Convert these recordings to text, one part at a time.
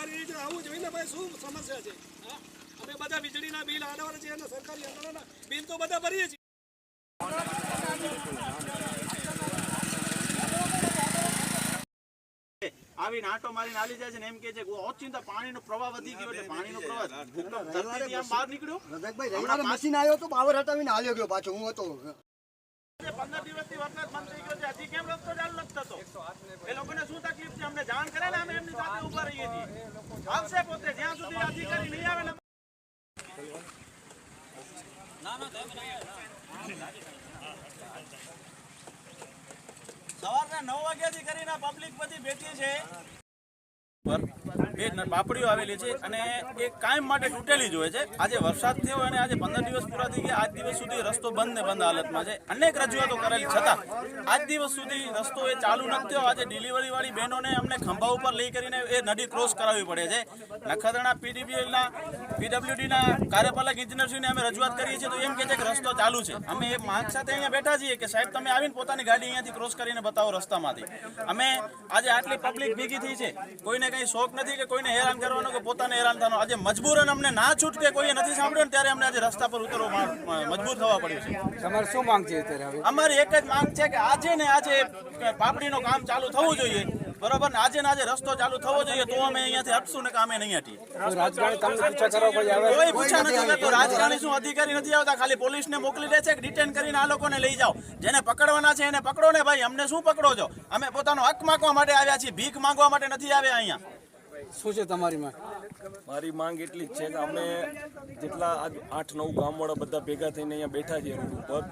અમારી રીતે આવું જોઈએ ને ભાઈ શું સમસ્યા છે? હા? અમે બધા વીજળીના બિલ આડવાના છે અને સરકારી આંદોલનના બિલ તો બધા ભરીએ છીએ. આવી નાટો મારીને હાલી જાય છે ને એમ કે છે કે ઓચિંતા પાણીનો પ્રવાહ વધી ગયો એટલે પાણીનો પ્રવાહ ભૂકંપ ધરતીથી આમ બહાર નીકળ્યો? રજકભાઈ રવિવારે મશીન આવ્યો તો પાવર હટાવીને હાલ્યો ગયો પાછો હું હતો. પંદર દિવસથી વરસાદ બંધ થઈ સવારના નવ વાગ્યાથી કરીને પબ્લિક બધી બેઠી છે. બે પાપડીઓ આવેલી છે અને એ કાયમ માટે તૂટેલી જ હોય છે. આજે વરસાદ થયો અને આજે પંદર દિવસ પૂરા થઈ ગયા. આજ દિવસ સુધી રસ્તો બંધ ને બંધ હાલતમાં છે. અનેક રજૂઆતો કરેલી છતાં, આજ દિવસ સુધી રસ્તો એ ચાલુ નથી થયો. આજે ડિલિવરી વાળી બહેનોને અમને ખંભા ઉપર લઈ કરીને એ નદી ક્રોસ કરાવવી પડે છે. નખત્રાણા પીડીબીએલના પીડબ્લ્યુડીના કાર્યપાલક ઇજનેરશ્રીને અમે રજૂઆત કરીએ છીએ તો એમ કહે છે કે રસ્તો ચાલુ છે. અમે એ માંગ સાથે અહીંયા બેઠા છીએ કે સાહેબ, તમે આવીને પોતાની ગાડી અહીંયાથી ક્રોસ કરીને બતાવો રસ્તામાંથી. અમે આજે આટલી પબ્લિક ભેગી થઈ છે. કોઈને કંઈ શોખ નથી કે કોઈને હેરાન કરવાનો કે પોતાને હેરાન થવાનો? આજે મજબૂરન અમને ના છૂટકે કોઈએ નથી સાંભળ્યો ને ત્યારે અમને આજે રસ્તા પર ઉતરવા મજબૂર થવા પડ્યું છે. તમારે શું માંગ છે અત્યારે અમારી એક જ માંગ છે કે આજે ને આજે પાપડીનું કામ ચાલુ થવું જોઈએ. બરોબર ને? આજે ને આજે રસ્તો ચાલુ થવો જોઈએ તો અમે અહીંયાથી હટશું ને કામે નહીં હટી. કોઈ પૂછા નથી કરતો રાજકારણી શું અધિકારી નથી આવતા? ખાલી પોલીસને મોકલી દે છે કે ડિટેન કરીને આ લોકોને લઈ જાઓ. જેને પકડવાના છે એને પકડો ને ભાઈ. અમને શું પકડો છો? અમે પોતાનો હક માંગવા માટે આવ્યા છીએ. ભીખ માંગવા માટે નથી આવ્યા અહીંયા. શું છે તમારી માંગ? મારી માંગ એટલી જ છે કે અમે જેટલા આજ આઠ નવ ગામવાળા બધા ભેગા થઈને અહીંયા બેઠા છીએ રોડ ઉપર,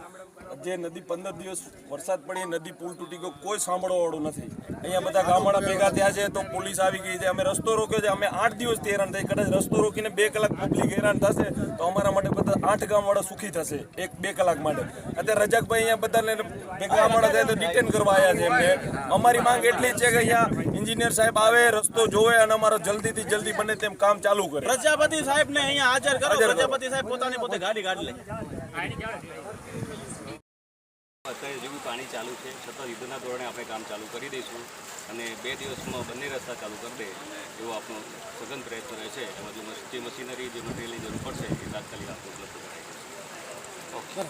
જે નદી પંદર દિવસ વરસાદ પડી નદી પુલ તૂટી ગયો, કોઈ સાંભળવાવાળું નથી. અહીંયા બધા ગામવાળા ભેગા થયા છે તો પોલીસ આવી ગઈ છે, અમે રસ્તો રોક્યો છે, અમે આઠ દિવસથી હેરાન થઈ, કદાચ રસ્તો રોકીને બે કલાક પબ્લિક હેરાન થશે તો અમારા માટે આઠ ગામવાળા સુખી થશે એક બે કલાક માટે. અત્યારે રજાકભાઈ અહીંયા બધાને બે ગામવાળા થાય તો ડિટેન કરવા આવ્યા છે એમને. અમારી માંગ એટલી જ છે કે અહીંયા એન્જિનિયર સાહેબ આવે રસ્તો જોવે અને અમારો જલ્દીથી જલ્દી બને તેમ કામ ચાલુ કરે. પ્રજાપતિ સાહેબ ને અહીંયા હાજર કરો. પ્રજાપતિ સાહેબ પોતાની પોતે ગાડી કાઢી લે. અત્યારે જેવું પાણી ચાલુ છે છતાં યુદ્ધના ધોરણે આપણે કામ ચાલુ કરી દઈશું અને બે દિવસમાં બંને રસ્તા ચાલુ કરી દે એવો આપણો સઘન પ્રયત્ન રહેશે એમાં જે મશીનરી જે મટીરિયલની જરૂર પડશે એ તાત્કાલિક આપણે ઉપલબ્ધ કરાવી દઈશું